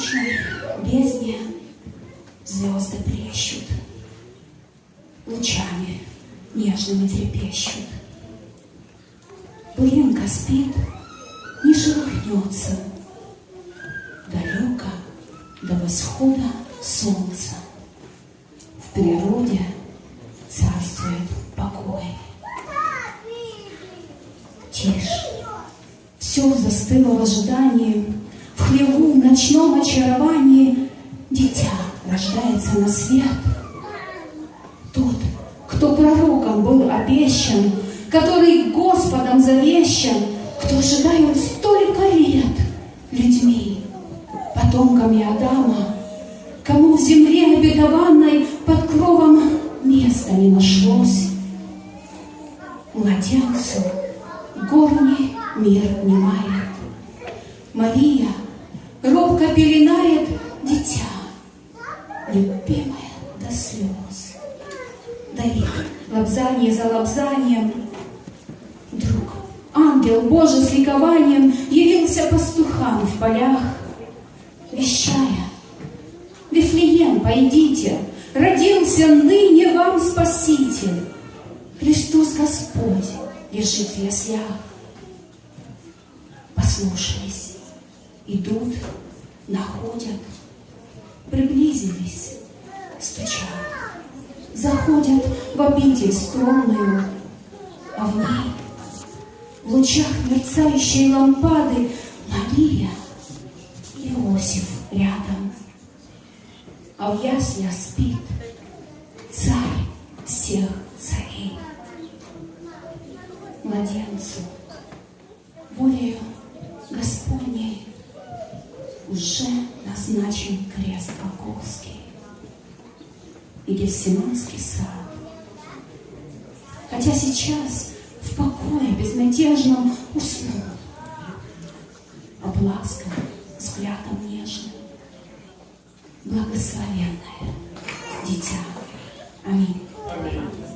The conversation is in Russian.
бесконечной бездне звезды плещут, лучами нежными трепещут. Пылинка спит, не шелохнется, далеко до восхода солнца. В природе царствует покой. Тишь, все застыло в ожидании, в хлеву, в ночном свет. Тот, кто пророком был обещан, который Господом завещан, кто ожидает столько лет людьми, потомками Адама, кому в земле обетованной под кровом места не нашлось. Младенцу горний мир внимает. Мария робко пеленает дитя, любимое до слез. Давид, лобзание за лобзанием, Вдруг ангел Божий с ликованием явился пастухам в полях, вещая, Вифлеем, пойдите, родился ныне вам Спаситель. Христос Господь лежит в яслях. Послушались, идут, находят, приблизились, стучат, заходят в обитель скромную, а в ней в лучах мерцающей лампады Мария и Иосиф рядом. А в яслях спит царь всех царей. Младенцу Господней уже назначен крест Голгофский и Гефсиманский сад. Хотя сейчас в покое безмятежном уснул, обласкан взглядом нежным, благословенное дитя. Аминь. Амінь.